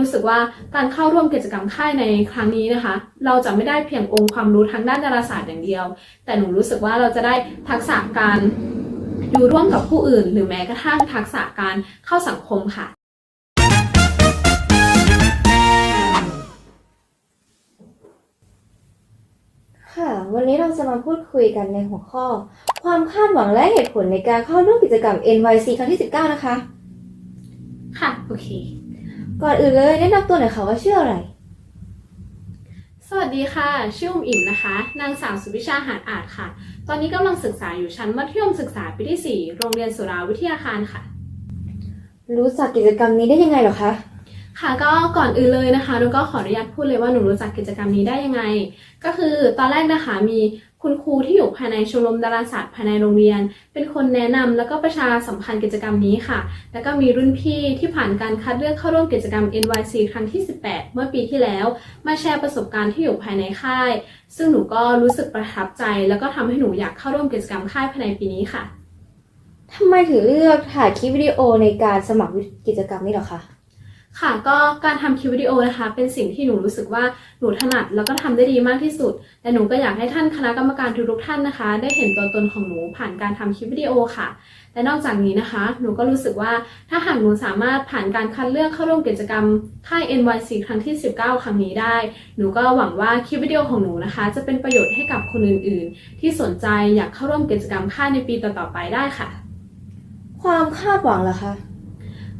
รู้สึกว่าการเข้าร่วมกิจกรรมค่ายในครั้งนี้นะคะ เราจะไม่ได้เพียงองค์ความรู้ทางด้านดาราศาสตร์อย่างเดียว แต่หนูรู้สึกว่าเราจะได้ทักษะการอยู่ร่วมกับผู้อื่น หรือแม้กระทั่งทักษะการเข้าสังคมค่ะ ค่ะ วันนี้เราจะมาพูดคุยกันในหัวข้อ ความคาดหวังและเหตุผลในการเข้าร่วมกิจกรรม NYC ครั้งที่ 19 นะคะ ค่ะ โอเค ก่อนอื่นเลยแนะนำตัวหน่อยค่ะว่าชื่ออะไร สวัสดีค่ะ ชื่ออุ๋มอิ่มนะคะ นางสาวสุวิชาหาดอาจค่ะ ตอนนี้กำลังศึกษาอยู่ชั้นมัธยมศึกษาปีที่ 4 โรงเรียนสุราวิทยาคารค่ะ รู้จักกิจกรรมนี้ได้ยังไงเหรอคะ ค่ะก็ก่อนอื่นเลยนะคะหนูก็ขออนุญาตพูดเลยว่าหนูรู้จักกิจกรรมนี้ได้ยังไง ก็คือตอนแรกนะคะมีคุณครูที่อยู่ภายในชมรมดาราศาสตร์ภายในโรงเรียน เป็นคนแนะนำแล้วก็ประชาสัมพันธ์กิจกรรมนี้ค่ะ แล้วก็มีรุ่นพี่ที่ผ่านการคัดเลือกเข้าร่วมกิจกรรม NYC ครั้งที่ 18 เมื่อปีที่แล้ว มาแชร์ประสบการณ์ที่อยู่ภายในค่าย ซึ่งหนูก็รู้สึกประทับใจ แล้วก็ทำให้หนูอยากเข้าร่วมกิจกรรมค่ายภายในปีนี้ค่ะทำไมถึงเลือกถ่ายคลิปวิดีโอในการสมัครกิจกรรมนี้หรอคะ ค่ะก็การทำคลิปวิดีโอนะคะ เป็นสิ่งที่หนูรู้สึกว่าหนูถนัดแล้วก็ทำได้ดีมากที่สุด และหนูก็อยากให้ท่านคณะกรรมการทุกๆท่านนะคะ ได้เห็นตัวตนของหนูผ่านการทำคลิปวิดีโอค่ะ และนอกจากนี้นะคะ หนูก็รู้สึกว่าถ้าหากหนูสามารถผ่านการคัดเลือกเข้าร่วมกิจกรรมค่าย NYC ครั้งที่ 19 ครั้งนี้ได้ หนูก็หวังว่าคลิปวิดีโอของหนูนะคะ จะเป็นประโยชน์ให้กับคนอื่นๆ ที่สนใจอยากเข้าร่วมกิจกรรมค่ายในปีต่อๆไปได้ค่ะ ความคาดหวังล่ะคะ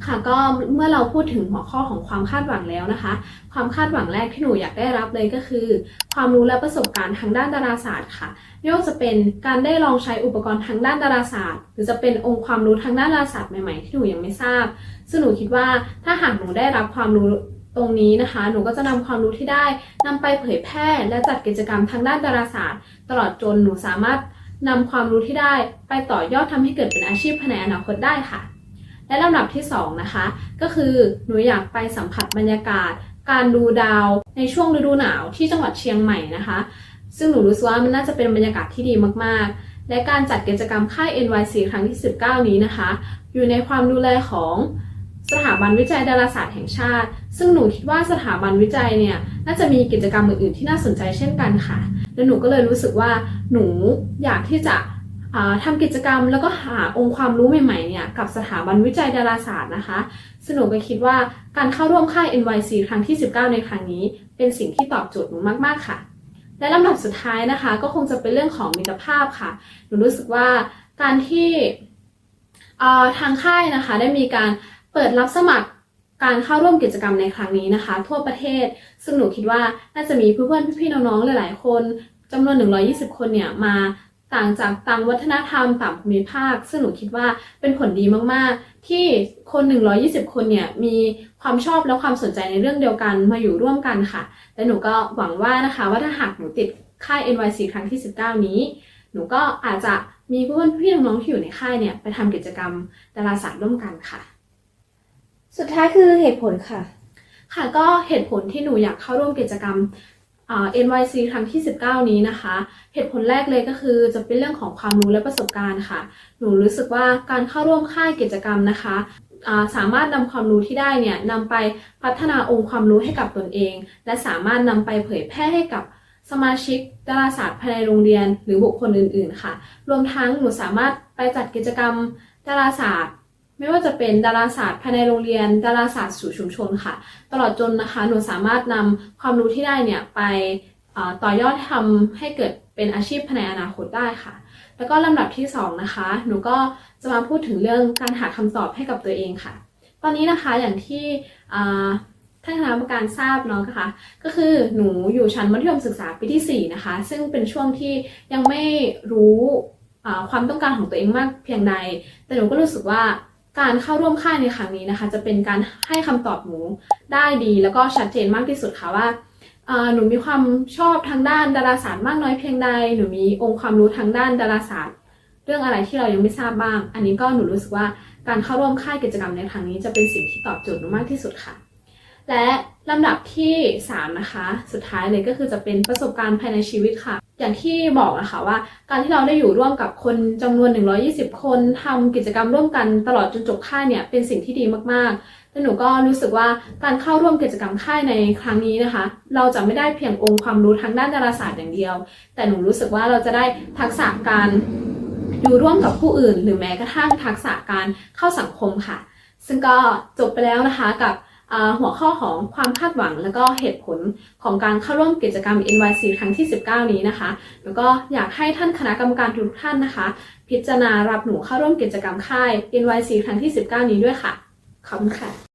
ค่ะก็เมื่อเราพูดถึงหัวข้อของความคาดหวังแล้วนะคะ ความคาดหวังแรกที่หนูอยากได้รับเลยก็คือ ความรู้และประสบการณ์ทางด้านดาราศาสตร์ค่ะไม่ว่าจะเป็นการได้ลองใช้อุปกรณ์ทางด้านดาราศาสตร์ หรือจะเป็นองค์ความรู้ทางด้านดาราศาสตร์ใหม่ๆที่หนูยังไม่ทราบ ซึ่งหนูคิดว่าถ้าหากหนูได้รับความรู้ตรงนี้นะคะ หนูก็จะนำความรู้ที่ได้นำไปเผยแพร่และจัดกิจกรรมทางด้านดาราศาสตร์ ตลอดจนหนูสามารถนำความรู้ที่ได้ไปต่อยอดทำให้เกิดเป็นอาชีพภายในอนาคตได้ค่ะ และลำดับที่2นะคะ ก็คือหนูอยากไปสัมผัสบรรยากาศ การดูดาวในช่วงฤดูหนาวที่จังหวัดเชียงใหม่นะคะ ซึ่งหนูรู้สึกว่ามันน่าจะเป็นบรรยากาศที่ดีมากๆ และการจัดกิจกรรมค่าย NYC ครั้งที่ 19 นี้นะคะ อยู่ในความดูแลของสถาบันวิจัยดาราศาสตร์แห่งชาติ ซึ่งหนูคิดว่าสถาบันวิจัยเนี่ยน่าจะมีกิจกรรมอื่นๆที่น่าสนใจเช่นกันค่ะ และหนูก็เลยรู้สึกว่าหนูอยากที่จะ ทำกิจกรรมแล้วก็หาองค์ความรู้ใหม่ๆเนี่ยกับสถาบันวิจัยดาราศาสตร์นะคะสนุก็คิดว่าการเข้าร่วมค่าย NYC ครั้งที่ 19 ในครั้งนี้ เป็นสิ่งที่ตอบโจทย์หนูมากๆค่ะ และลำดับสุดท้ายนะคะ ก็คงจะเป็นเรื่องของมิตรภาพค่ะ หนูรู้สึกว่าการที่ทางค่ายนะคะได้มีการเปิดรับสมัครการเข้าร่วมกิจกรรมในครั้งนี้นะคะ ทั่วประเทศ ซึ่งหนูคิดว่าน่าจะมีเพื่อนๆพี่ๆน้องๆหลายๆคนจำนวน 120 คนเนี่ยมา ต่างจากต่างวัฒนธรรมต่างภูมิภาค ซึ่งหนูคิดว่าเป็นผลดีมาก ๆ ที่คน 120 คนเนี่ยมีความชอบและความสนใจในเรื่องเดียวกันมาอยู่ร่วมกันค่ะและหนูก็หวังว่านะคะว่าถ้าหากหนูติดค่าย NYC ครั้งที่ 19 นี้ หนูก็อาจจะมีเพื่อนพี่น้องๆที่อยู่ในค่ายเนี่ยไปทำกิจกรรมดาราศาสตร์ร่วมกันค่ะ สุดท้ายคือเหตุผลค่ะ ค่ะก็เหตุผลที่หนูอยากเข้าร่วมกิจกรรมอ่า NYC ครั้งที่ 19 นี้นะคะ เหตุผลแรกเลยก็คือจะเป็นเรื่องของความรู้และประสบการณ์ค่ะ หนูรู้สึกว่าการเข้าร่วมค่ายกิจกรรมนะคะสามารถนำความรู้ที่ได้เนี่ยนำไปพัฒนาองค์ความรู้ให้กับตนเอง และสามารถนำไปเผยแพร่ให้กับสมาชิกดาราศาสตร์ภายในโรงเรียนหรือบุคคลอื่น ๆ ค่ะ รวมทั้งหนูสามารถไปจัดกิจกรรมดาราศาสตร์ ไม่ว่าจะเป็นดาราศาสตร์ภายในโรงเรียน ดาราศาสตร์สู่ชุมชนค่ะ ตลอดจนนะคะหนูสามารถนำความรู้ที่ได้เนี่ยไปต่อยอดทำให้เกิดเป็นอาชีพภายในอนาคตได้ค่ะ แล้วก็ลำดับที่สองนะคะ หนูก็จะมาพูดถึงเรื่องการหาคำตอบให้กับตัวเองค่ะ ตอนนี้นะคะอย่างที่ท่านคณะกรรมการทราบเนาะนะคะ ก็คือหนูอยู่ชั้นมัธยมศึกษาปีที่ 4 นะคะ ซึ่งเป็นช่วงที่ยังไม่รู้ความต้องการของตัวเองมากเพียงใด แต่หนูก็รู้สึกว่า การเข้าร่วมค่ายในครั้งนี้นะคะ จะเป็นการให้คำตอบหนูได้ดีแล้วก็ชัดเจนมากที่สุดค่ะว่าอ่าหนูมีความชอบทางด้านดาราศาสตร์มากน้อยเพียงใด หนูมีองค์ความรู้ทางด้านดาราศาสตร์ เรื่องอะไรที่เรายังไม่ทราบบ้าง อันนี้ก็หนูรู้สึกว่าการเข้าร่วมค่ายกิจกรรมในครั้งนี้จะเป็นสิ่งที่ตอบโจทย์หนูมากที่สุดค่ะ และลำดับที่ 3 นะคะ สุดท้ายเลยก็คือจะเป็นประสบการณ์ภายในชีวิตค่ะ อย่างที่บอกนะคะว่า การที่เราได้อยู่ร่วมกับคนจำนวน 120 คนทำกิจกรรมร่วมกันตลอดจนจบค่ายเนี่ยเป็นสิ่งที่ดีมากๆและหนูก็รู้สึกว่าการเข้าร่วมกิจกรรมค่ายในครั้งนี้นะคะ เราจะไม่ได้เพียงองค์ความรู้ทางด้านดาราศาสตร์อย่างเดียว แต่หนูรู้สึกว่าเราจะได้ทักษะการอยู่ร่วมกับผู้อื่น หรือแม้กระทั่งทักษะการเข้าสังคมค่ะ ซึ่งก็จบไปแล้วนะคะกับ หัวข้อของความคาดหวัง และก็เหตุผลของการเข้าร่วมกิจกรรม NYC ครั้งที่ 19 นี้นะคะ แล้วก็อยากให้ท่านคณะกรรมการทุกท่านนะคะ พิจารณารับหนูเข้าร่วมกิจกรรมค่าย NYC ครั้งที่ 19 นี้ด้วยค่ะขอบคุณค่ะ